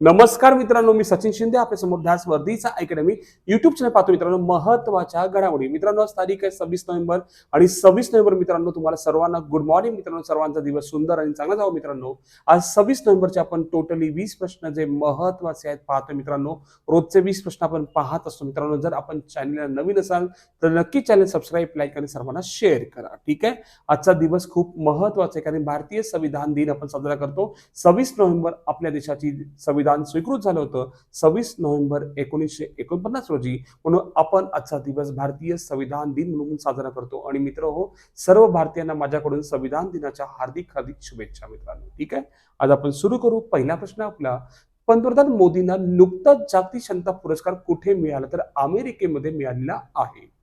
नमस्कार मित्रांनो मी सचिन शिंदे आपल्यासमोर ध्यास वर्धीचा अकॅडमी युट्यूब चॅनल पाहतो मित्रांनो महत्त्वाच्या घडामोडी. मित्रांनो आज तारीख आहे सव्वीस नोव्हेंबर आणि सव्वीस नोव्हेंबर मित्रांनो तुम्हाला सर्वांना गुड मॉर्निंग मित्रांनो सर्वांचा दिवस सुंदर आणि चांगला जावं मित्रांनो. आज सव्वीस नोव्हेंबरचे आपण टोटली वीस प्रश्न जे महत्त्वाचे आहेत पाहतो मित्रांनो. रोजचे वीस प्रश्न आपण पाहत असतो मित्रांनो. जर आपण चॅनलला नवीन असाल तर नक्की चॅनल सबस्क्राईब लाईक आणि सर्वांना शेअर करा. ठीक आहे? आजचा दिवस खूप महत्त्वाचा आहे कारण भारतीय संविधान दिन आपण साजरा करतो. सव्वीस नोव्हेंबर आपल्या देशाची संविधान स्वीकृत झालं होतं सव्वीस नोव्हेंबर एकोणीसशे एकोणपन्नास रोजी. म्हणून आपण आजचा दिवस भारतीय संविधान दिन म्हणून साजरा करतो. आणि मित्र हो सर्व भारतीयांना माझ्याकडून संविधान दिनाच्या हार्दिक हार्दिक शुभेच्छा मित्रांनो. ठीक आहे? आज आपण सुरू करू. पहिला प्रश्न आपला पंतप्रधान मोदींना नुकताच जागतिक क्षमता पुरस्कार कुठे मिळाला? तर अमेरिकेमध्ये मिळालेला आहे.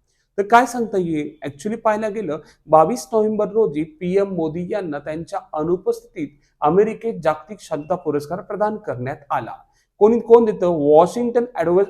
तर काय सांगता येईल? ऍक्च्युली पाहायला गेलं बावीस नोव्हेंबर रोजी पीएम मोदी यांना त्यांच्या अनुपस्थितीत अमेरिकेत जागतिक शांतता पुरस्कार प्रदान करण्यात आला. कोणी कोण देतं? वॉशिंग्टन ऍडव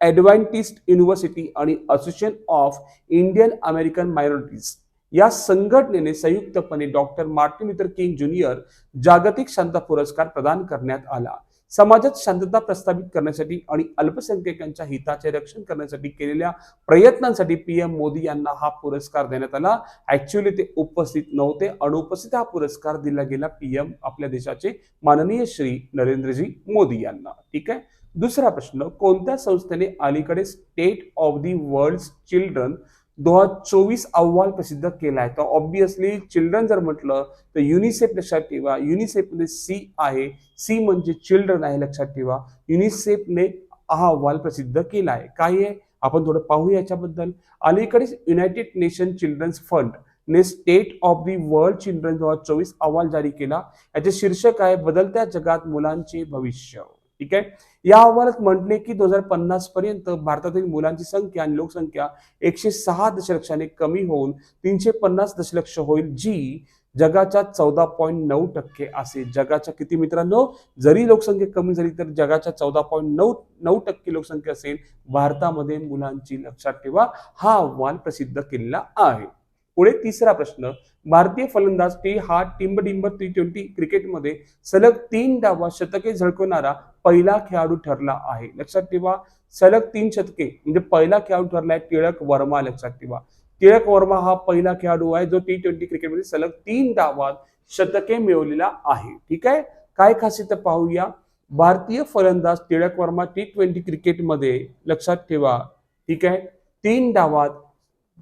ऍडव्हान्टिस्ट युनिव्हर्सिटी आणि association of Indian American minorities या संघटनेने संयुक्तपणे doctor Martin Luther King junior जागतिक शांतता पुरस्कार प्रदान करण्यात आला. समाजात शांतता प्रस्थापित करण्यासाठी आणि अल्पसंख्याकांच्या हिताचे रक्षण करण्यासाठी केलेल्या प्रयत्नांसाठी पीएम मोदी यांना हा पुरस्कार देण्यात आला. ऍक्च्युअली ते उपस्थित नव्हते अनुपस्थित हा पुरस्कार दिला गेला पीएम आपल्या देशाचे माननीय श्री नरेंद्रजी मोदी यांना. ठीक आहे? दुसरा प्रश्न कोणत्या संस्थेने अलीकडे state of the world children दोन हजार चोवीस अहवाल प्रसिद्ध केला आहे. तर ऑब्विसली चिल्ड्रन जर म्हटलं तर युनिसेफ लक्षात ठेवा. युनिसेफमध्ये सी आहे. सी म्हणजे चिल्ड्रन आहे लक्षात ठेवा. युनिसेफने हा अहवाल प्रसिद्ध केला आहे. काय आहे? आपण थोडं पाहू याच्याबद्दल. अलीकडेच युनायटेड नेशन चिल्ड्रन्स फंड ने state of the world children दोन हजार चोवीस अहवाल जारी केला. याचे शीर्षक आहे बदलत्या जगात मुलांचे भविष्य. ठीक आहे? या अहवालात म्हटले की दोन हजार पन्नास पर्यंत भारतातील मुलांची संख्या आणि लोकसंख्या एकशे सहा दशलक्षाने कमी होऊन तीनशे पन्नास दशलक्ष होईल जी जगाच्या चौदा पॉईंट नऊ टक्के असेल जगाच्या किती मित्रांनो? जरी लोकसंख्या कमी झाली तर जगाच्या चौदा पॉईंट नऊ नऊ टक्के लोकसंख्या असेल. भारतामध्ये मुलांची लक्षात ठेवा. हा अहवाल प्रसिद्ध केलेला आहे. पुढे तिसरा प्रश्न भारतीय फलंदाज टी हा टिंबडिंब टी ट्वेंटी क्रिकेटमध्ये सलग तीन डावा शतके झळकवणारा पहिला खेळाडू ठरला आहे. लक्षात ठेवा सलग तीन शतके म्हणजे पहिला खेळाडू ठरलाय टिळक वर्मा लक्षात ठेवा. टिळक वर्मा हा पहिला खेळाडू आहे जो टी ट्वेंटी क्रिकेटमध्ये सलग तीन डावात शतके मिळवलेला आहे. ठीक आहे? काय खासियत पाहूया? भारतीय फलंदाज टिळक वर्मा टी ट्वेंटी क्रिकेटमध्ये लक्षात ठेवा. ठीक आहे? तीन डावात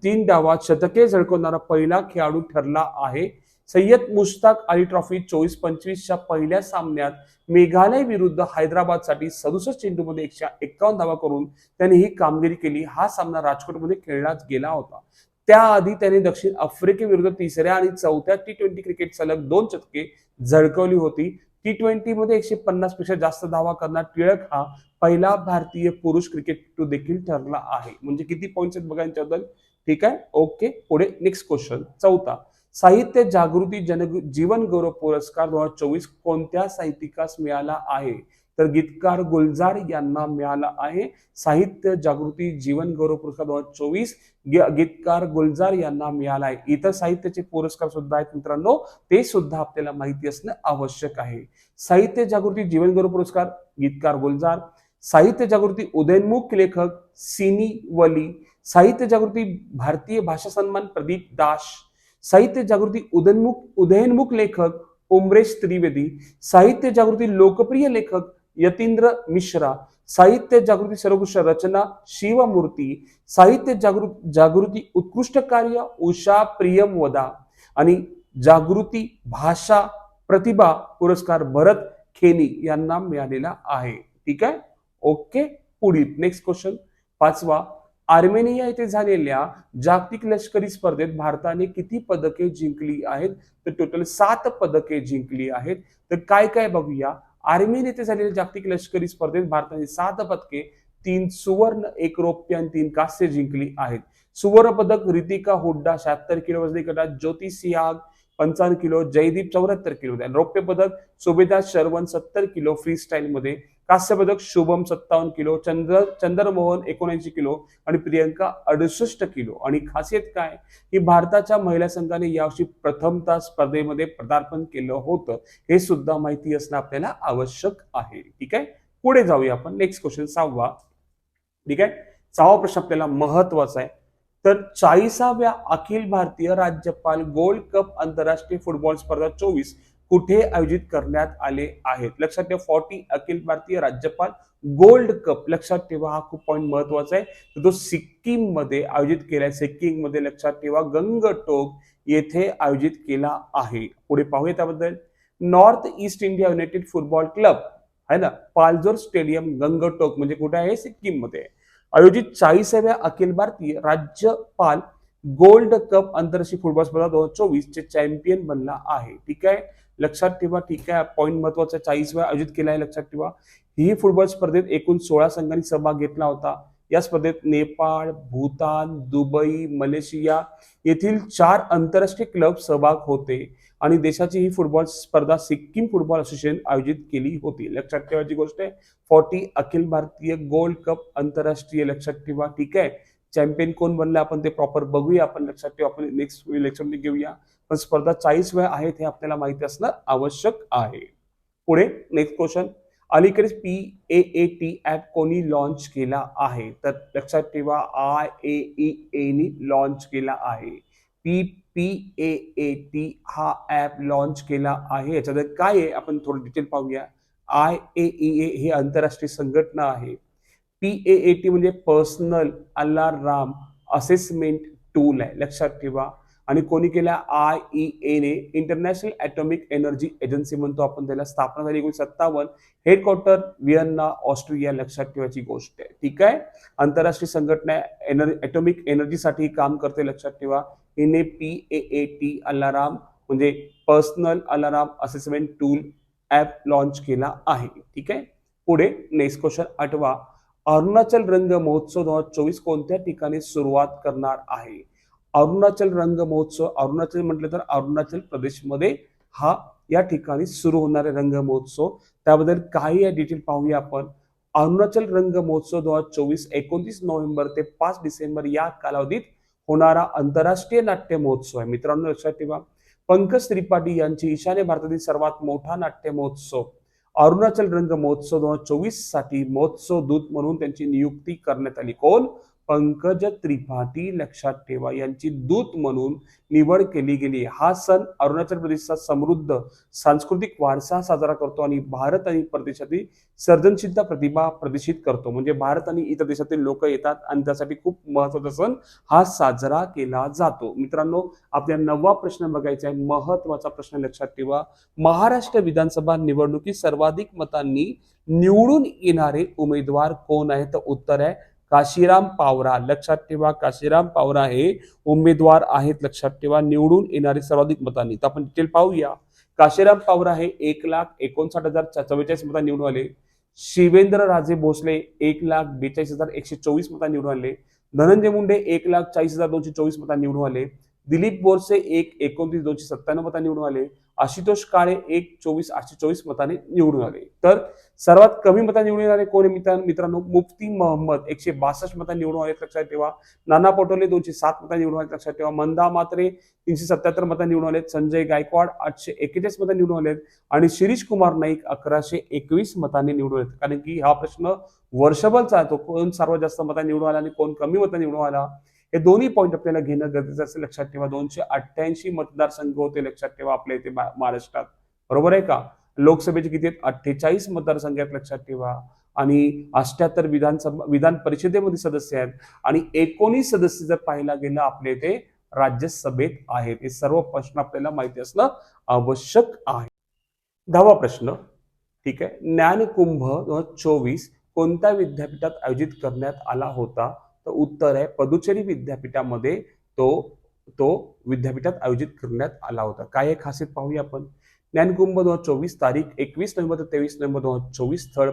तीन डावात शतके झळकवणारा पहिला खेळाडू ठरला आहे. सय्यद मुश्ताक अली ट्रॉफी चोवीस पंचवीसच्या पहिल्या सामन्यात मेघालय विरुद्ध हैदराबादसाठी सदुसष्ट चेंडूमध्ये एकशे एक्कावन्न धावा करून त्याने ही कामगिरी केली. हा सामना राजकोटमध्ये खेळला गेला होता. त्याआधी त्याने दक्षिण आफ्रिकेविरुद्ध तिसऱ्या आणि चौथ्या टी ट्वेंटी क्रिकेट सलग दोन शतके झळकवली होती. टी ट्वेंटी मध्ये एकशे पन्नासपेक्षा जास्त धावा करणार टिळक हा पहिला भारतीय पुरुष क्रिकेटपटू देखील ठरला आहे. म्हणजे किती पॉईंट्स आहेत बघा यांच्याबद्दल? ठीक आहे? ओके. पुढे नेक्स्ट क्वेश्चन चौथा. साहित्य जागृती जन जीवन गौरव पुरस्कार दोन हजार चोवीस कोणत्या साहित्यिकास मिळाला आहे? तर गीतकार गुलजार यांना मिळाला आहे. साहित्य जागृती जीवन गौरव पुरस्कार दोन हजार चोवीस गीतकार गुलजार यांना मिळाला आहे. इतर साहित्याचे पुरस्कार सुद्धा आहेत मित्रांनो. ते सुद्धा आपल्याला माहिती असणं आवश्यक आहे. साहित्य जागृती जीवन गौरव पुरस्कार गीतकार गुलजार. साहित्य जागृती उदयनमुख लेखक सिनी वली. साहित्य जागृती भारतीय भाषा सन्मान प्रदीप दास साहित्य जागृती उदयनमुख उदयनमुख लेखक उमरेश त्रिवेदी साहित्य जागृती लोकप्रिय लेखक यतींद्र मिश्रा साहित्य जागृती सर्वोत्कृष्ट रचना शिवमूर्ती साहित्य जागृत जागृती उत्कृष्ट कार्य उषा प्रियम वदा आणि जागृती भाषा प्रतिभा पुरस्कार भरत खेनी यांना मिळालेला आहे. ठीक आहे? ओके पुढील नेक्स्ट क्वेश्चन पाचवा आर्मेनिया येथे झालेल्या जागतिक लष्करी स्पर्धेत भारताने किती पदके जिंकली आहेत? तर टोटल सात पदके जिंकली आहेत. तर काय काय बघूया? आर्मेनिया येथे झालेल्या जागतिक लष्करी स्पर्धेत भारताने सात पदके तीन सुवर्ण एक रौप्य आणि तीन कांस्य जिंकली आहेत. सुवर्ण पदक रितिका हुड्डा शहात्तर किलो वजनी गटात ज्योती सियाग पंचावन्न किलो जयदीप चौऱ्याहत्तर किलो रौप्य पदक सुभेदा शर्वन सत्तर किलो फ्री स्टाईल मध्ये कांस्य पदक शुभम सत्तावन्न किलो चंद्र चंद्रमोहन एकोणऐंशी किलो आणि प्रियंका अडुसष्ट किलो. आणि खासियत काय? की भारताच्या महिला संघाने यावर्षी प्रथमतः स्पर्धेमध्ये पदार्पण केलं होतं. हे सुद्धा माहिती असणं आपल्याला आवश्यक आहे. ठीक आहे? पुढे जाऊया आपण. नेक्स्ट क्वेश्चन सहावा. ठीक आहे? सहावा प्रश्न आपल्याला महत्त्वाचा आहे. तर चाळीसाव्या अखिल भारतीय राज्यपाल गोल्ड कप आंतरराष्ट्रीय फुटबॉल स्पर्धा चोवीस कुठे आयोजित करण्यात आले आहेत? लक्षात ठेवा फॉर्टी अखिल भारतीय राज्यपाल गोल्ड कप. लक्षात ठेवा हा खूप पॉईंट महत्त्वाचा आहे. तर तो सिक्कीममध्ये आयोजित केलाय सिक्कीममध्ये लक्षात ठेवा गंगटोक येथे आयोजित केला आहे. पुढे पाहूया त्याबद्दल. North East India United football club आहे ना? पालजोर स्टेडियम गंगटोक म्हणजे कुठे आहे? सिक्कीममध्ये आयोजित चाळीसाव्या अखिल भारतीय राज्यपाल गोल्ड कप आंतरराष्ट्रीय फुटबॉल स्पर्धा दोन हजार चोवीस चे चॅम्पियन बनला आहे. ठीक आहे? लक्षात ठेवा ठीक आहे. पॉईंट महत्त्वाचा चाळीस वेळा आयोजित केला आहे लक्षात ठेवा. ही फुटबॉल स्पर्धेत एकूण सोळा संघांनी सहभाग घेतला होता. या स्पर्धेत नेपाळ भूतान दुबई मलेशिया येथील चार आंतरराष्ट्रीय क्लब सहभाग होते. आणि देशाची ही फुटबॉल स्पर्धा सिक्कीम फुटबॉल असोसिएशन आयोजित केली होती. लक्षात ठेवायची गोष्ट आहे. Forty Akhil Bharatiya gold cup आंतरराष्ट्रीय लक्षात ठेवा. ठीक आहे. चॅम्पियन कोण बनलं आपण ते प्रॉपर बघूया. आपण लक्षात ठेवा. आपण नेक्स्ट इलेक्शन घेऊया. पण स्पर्धा चाळीस वेळा आहेत हे आपल्याला माहिती असणं आवश्यक आहे. पुढे नेक्स्ट क्वेश्चन अलीकडेच P A A T app कोणी लॉन्च केला आहे? तर लक्षात ठेवा आय ए ई नी लॉन्च केला आहे. P P A A T हा ऍप लॉन्च केला आहे. याच्यात काय आहे? आपण थोडं डिटेल पाहूया. आय ए ई ए ही आंतरराष्ट्रीय संघटना आहे. पी ए ए टी म्हणजे पर्सनल अलाराम असेसमेंट टूल आहे. लक्षात ठेवा. आणि कोणी केल्या आय ई ए ने इंटरनॅशनल ॲटॉमिक एनर्जी एजन्सी म्हणतो आपण त्याला स्थापना झाली एकोणीशे सत्तावन्न. हेडक्वार्टर वियन्ना ऑस्ट्रेलिया लक्षात ठेवायची गोष्ट आहे. ठीक आहे? आंतरराष्ट्रीय संघटना एनर्जी ॲटॉमिक एनर्जीसाठी काम करते लक्षात ठेवा. हिने P A A T alarm म्हणजे personal alarm assessment tool app launch केला आहे. ठीक आहे? पुढे नेक्स्ट क्वेश्चन आठवा. अरुणाचल रंग महोत्सव दोन हजार चोवीस कोणत्या ठिकाणी सुरुवात करणार आहे? अरुणाचल रंग महोत्सव अरुणाचल म्हटलं तर अरुणाचल प्रदेशमध्ये हा या ठिकाणी सुरू होणारे रंग महोत्सव. त्याबद्दल काही डिटेल पाहूया आपण. अरुणाचल रंग महोत्सव दोन हजार चोवीस एकोणतीस नोव्हेंबर ते पाच डिसेंबर या कालावधीत होणारा आंतरराष्ट्रीय नाट्य महोत्सव आहे. मित्रांनो लक्षात ठेवा. पंकज त्रिपाठी यांची ईशान्य भारतातील सर्वात मोठा नाट्य महोत्सव. अरुणाचल रंग महोत्सव दोन हजार चोवीससाठी महोत्सव दूत म्हणून त्यांची नियुक्ती करण्यात आली. कोण? पंकज त्रिपाठी लक्षात ठेवा. यांची दूत म्हणून निवड केली गेली. हा सण अरुणाचल प्रदेशचा समृद्ध सांस्कृतिक वारसा साजरा करतो आणि भारत आणि परदेशातील सर्जनशीलता प्रतिभा प्रदर्शित करतो. म्हणजे भारत आणि इतर देशातील लोक येतात आणि त्यासाठी खूप महत्त्वाचा सण हा साजरा केला जातो. मित्रांनो आपल्या नववा प्रश्न बघायचा आहे. महत्त्वाचा प्रश्न लक्षात ठेवा. महाराष्ट्र विधानसभा निवडणुकीत सर्वाधिक मतांनी निवडून येणारे उमेदवार कोण आहे तर उत्तर आहे काशीराम पावरा. लक्षात ठेवा काशीराम पावरा हे उमेदवार आहेत. लक्षात ठेवा निवडून येणारे सर्वाधिक मतांनी. तर आपण डिटेल पाहूया. काशीराम पावरा हे एक लाख एकोणसाठ हजार चव्वेचाळीस मतांनी निवडून आले. शिवेंद्र राजे भोसले एक लाख बेचाळीस हजार एकशे चोवीस मतांनी निवडून आले. धनंजय मुंडे एक लाख चाळीस हजार दोनशे चोवीस मतांनी निवडून आले. दिलीप बोरसे एक एकोणतीस दोनशे सत्त्याण्णव मतांनी निवडून आले. आशुतोष काळे एक चोवीस आठशे चोवीस मताने निवडून आले. तर सर्वात कमी मतांनी निवडून आले कोण मित्रांनो? मुफ्ती मोहम्मद एकशे बासष्ट मतांनी निवडून आले लक्षात ठेवा. नाना पटोले दोनशे सात मतांनी निवडून आले लक्षात ठेवा. मंदा मात्रे तीनशे सत्याहत्तर मतांनी निवडून आले संजय गायकवाड आठशे एक्केचाळीस मतांनी निवडून आले आणि शिरीष कुमार नाईक अकराशे एकवीस मतांनी निवडून आले कारण की हा प्रश्न वर्षभर चालतो. कोण सर्वात जास्त मतांनी निवडून आला आणि कोण कमी मतांनी निवडून आला? हे दोन्ही पॉईंट आपल्याला घेणं गरजेचं असेल लक्षात ठेवा. दोनशे अठ्ठ्याऐंशी मतदारसंघ होते लक्षात ठेवा आपल्या इथे महाराष्ट्रात. बरोबर आहे का? लोकसभेचे किती आहेत? अठ्ठेचाळीस मतदारसंघ आहेत लक्षात ठेवा. आणि अष्ट्याहत्तर विधानसभा विधान परिषदेमध्ये सदस्य आहेत. आणि एकोणीस सदस्य जर पाहायला गेलं आपल्या इथे राज्यसभेत आहेत. हे सर्व प्रश्न आपल्याला माहिती असणं आवश्यक आहे. दहावा प्रश्न. ठीक आहे. ज्ञानकुंभ दोन हजार चोवीस कोणत्या विद्यापीठात आयोजित करण्यात आला होता? तर उत्तर आहे पदुचेरी विद्यापीठामध्ये तो तो विद्यापीठात आयोजित करण्यात आला होता. काय खासियत पाहूया आपण. ज्ञानकुंभ दोन हजार चोवीस तारीख एकवीस नोव्हेंबर ते तेवीस नोव्हेंबर दोन हजार चोवीस स्थळ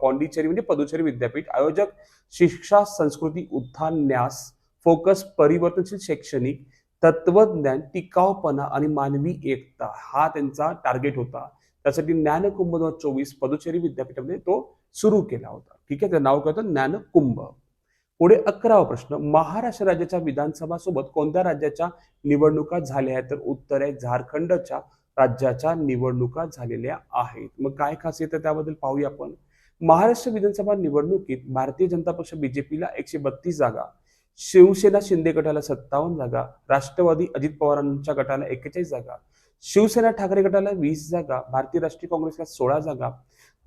पॉंडिचेरी म्हणजे पदुचेरी विद्यापीठ. आयोजक शिक्षा संस्कृती उत्थान न्यास फोकस परिवर्तनशील शैक्षणिक तत्वज्ञान टिकाऊपणा आणि मानवी एकता हा त्यांचा टार्गेट होता. त्यासाठी ज्ञानकुंभ दोन हजार चोवीस पदुचेरी विद्यापीठामध्ये तो सुरू केला होता. ठीक आहे? त्याचं नाव काय होतं? ज्ञानकुंभ. पुढे अकरावा प्रश्न महाराष्ट्र राज्याच्या विधानसभा सोबत कोणत्या राज्याच्या निवडणुका झाल्या आहेत? तर उत्तर आहे झारखंडच्या राज्याच्या निवडणुका झालेल्या आहेत. मग काय खासियत आहे त्याबद्दल पाहूया आपण. महाराष्ट्र विधानसभा निवडणुकीत भारतीय जनता पक्ष बीजेपीला एकशे बत्तीस जागा शिवसेना शिंदे गटाला सत्तावन्न जागा राष्ट्रवादी अजित पवारांच्या गटाला एक्केचाळीस जागा शिवसेना ठाकरे गटाला वीस जागा भारतीय राष्ट्रीय काँग्रेसला सोळा जागा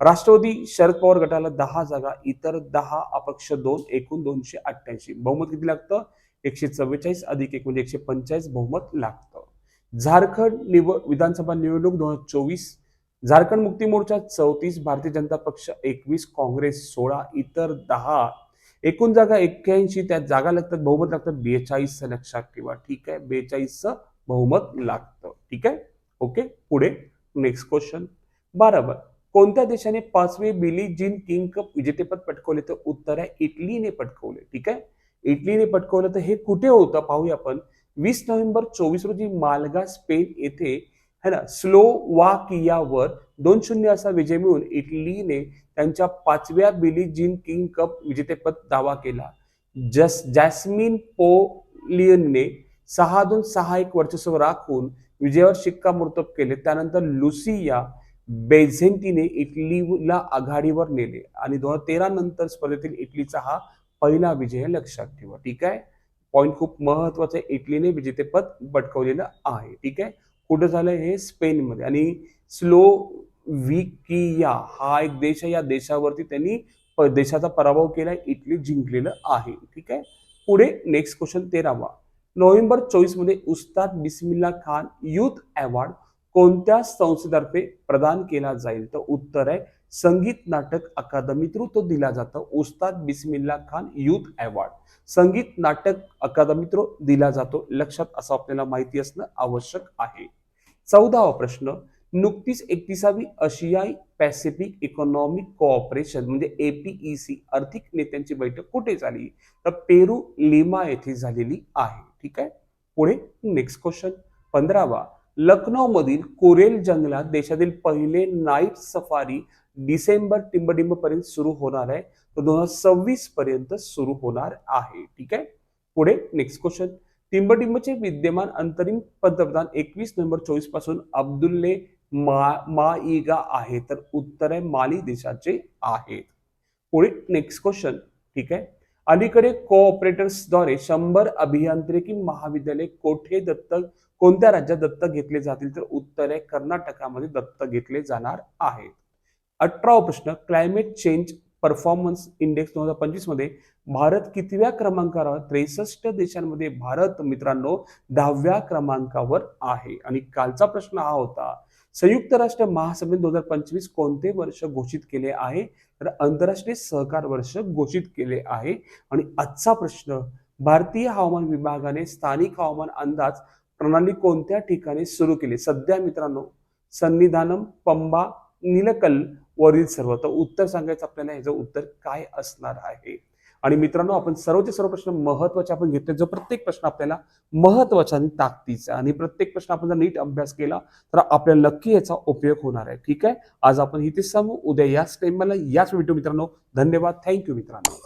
राष्ट्रवादी शरद पवार गटाला दहा जागा इतर दहा अपक्ष दोन एकूण दोनशे अठ्ठ्याऐंशी. बहुमत किती लागतं? एकशे चव्वेचाळीस अधिक एक म्हणजे एकशे पंचेचाळीस बहुमत लागतं. झारखंड निव विधानसभा निवडणूक दोन हजार चोवीस. झारखंड मुक्ती मोर्चा चौतीस भारतीय जनता पक्ष एकवीस काँग्रेस सोळा इतर दहा. एकूण जागा एक्क्याऐंशी त्या जागा लागतात बहुमत लागतात बेचाळीस लक्षात ठेवा. ठीक आहे? बेचाळीसचं बहुमत लागतं. ठीक आहे? ओके? पुढे नेक्स्ट क्वेश्चन बरोबर. कोणत्या देशाने पाचवे बिली जिन किंग कप विजेतेपद पटकवले तर उत्तर आहे इटलीने पटकवले ठीक आहे? इटलीने पटकवलं तर हे कुठे होतं पाहूया आपण. वीस नोव्हेंबर चोवीस रोजी मालगा स्पेन येथे है ना स्लोवाकियावर दोन शून्य असा विजय मिळून इटलीने त्यांच्या पाचव्या बिली जिन किंग कप विजेतेपद दावा केला. जस जॅस्मिन पोलियनने सहा दोन सहा एक वर्चस्व राखून विजयावर शिक्कामोर्तब केले. त्यानंतर लुसिया बेझेंटीने इटलीला आघाडीवर नेले आणि दोन हजार तेरा नंतर स्पर्धेतील इटलीचा हा पहिला विजय लक्षात ठेवा. ठीक आहे? पॉईंट खूप महत्वाचं आहे. इटलीने विजेतेपद पटकवलेलं आहे. ठीक आहे? कुठं झालं हे? स्पेनमध्ये. आणि स्लो विकिया हा एक देश आहे. या देशावरती त्यांनी देशाचा पराभव केला. इटली जिंकलेलं आहे. ठीक आहे? पुढे नेक्स्ट क्वेश्चन तेरावा. नोव्हेंबर चोवीसमध्ये उस्ताद बिस्मिल्ला खान युथ अवॉर्ड कोणत्या संस्थेतर्फे प्रदान केला जाईल? तर उत्तर आहे संगीत नाटक अकादमी थ्रू तो दिला जातो. उस्ताद बिस्मिल्ला खान युथ अवॉर्ड. संगीत नाटक अकादमी थ्रू दिला जातो. लक्षात असं आपल्याला माहिती असणं आवश्यक आहे. चौदावा प्रश्न नुकतीच एकतीसावी आशियाई पॅसिफिक इकॉनॉमिक कोऑपरेशन म्हणजे एपीईसी आर्थिक नेत्यांची बैठक कुठे झाली? तर पेरू लिमा येथे झालेली आहे. ठीक आहे? पुढे नेक्स्ट क्वेश्चन पंधरावा लखनौ मधील कोरेल जंगलात देशातील पहिले नाईट सफारी डिसेंबर टिंबडिंब पर्यंत सुरू होणार आहे. तो दोन हजार सव्वीस पर्यंत सुरू होणार आहे. ठीक आहे? पुढे नेक्स्ट क्वेश्चन टिंबडिंबचे विद्यमान अंतरिम पंतप्रधान एकवीस नोव्हेंबर चोवीसपासून अब्दुल्ले मा माईगा आहे तर उत्तर आहे माली देशाचे आहेत. पुढे नेक्स्ट क्वेश्चन ठीक आहे? अलीकडे कोऑपरेटर्सद्वारे शंभर अभियांत्रिकी महाविद्यालय कोठे दत्तक कोणत्या राज्यात दत्तक घेतले जातील तर उत्तर आहे कर्नाटकामध्ये दत्तक घेतले जाणार आहेत. अठरावा प्रश्न क्लायमेट चेंज परफॉर्मन्स इंडेक्स दोन हजार पंचवीसमध्ये भारत कितव्या क्रमांकावर त्रेसष्ट देशांमध्ये भारत मित्रांनो दहाव्या क्रमांकावर आहे. आणि कालचा प्रश्न हा होता संयुक्त राष्ट्र महासभेने दोन हजार पंचवीस कोणते वर्ष घोषित केले आहे? तर आंतरराष्ट्रीय सहकार वर्ष घोषित केले आहे. आणि आजचा प्रश्न भारतीय हवामान विभागाने स्थानिक हवामान अंदाज प्रणाली कोणत्या ठिकाणी सुरू केली? सध्या मित्रांनो सन्निधानम पंबा निलकल वरील सर्व. तर उत्तर सांगायचं आपल्याला ह्याचं उत्तर काय असणार आहे? आणि मित्रांनो आपण सर्वचे सर्व प्रश्न महत्त्वाचे आपण घेतले. जो प्रत्येक प्रश्न आपल्याला महत्त्वाचा आणि ताकदीचा आणि प्रत्येक प्रश्न आपण जर नीट अभ्यास केला तर आपल्याला नक्की याचा उपयोग होणार आहे. ठीक आहे? आज आपण इथे सांगू. उद्या याच टाइमला याच व्हिडिओ मित्रांनो. धन्यवाद. थँक्यू मित्रांनो.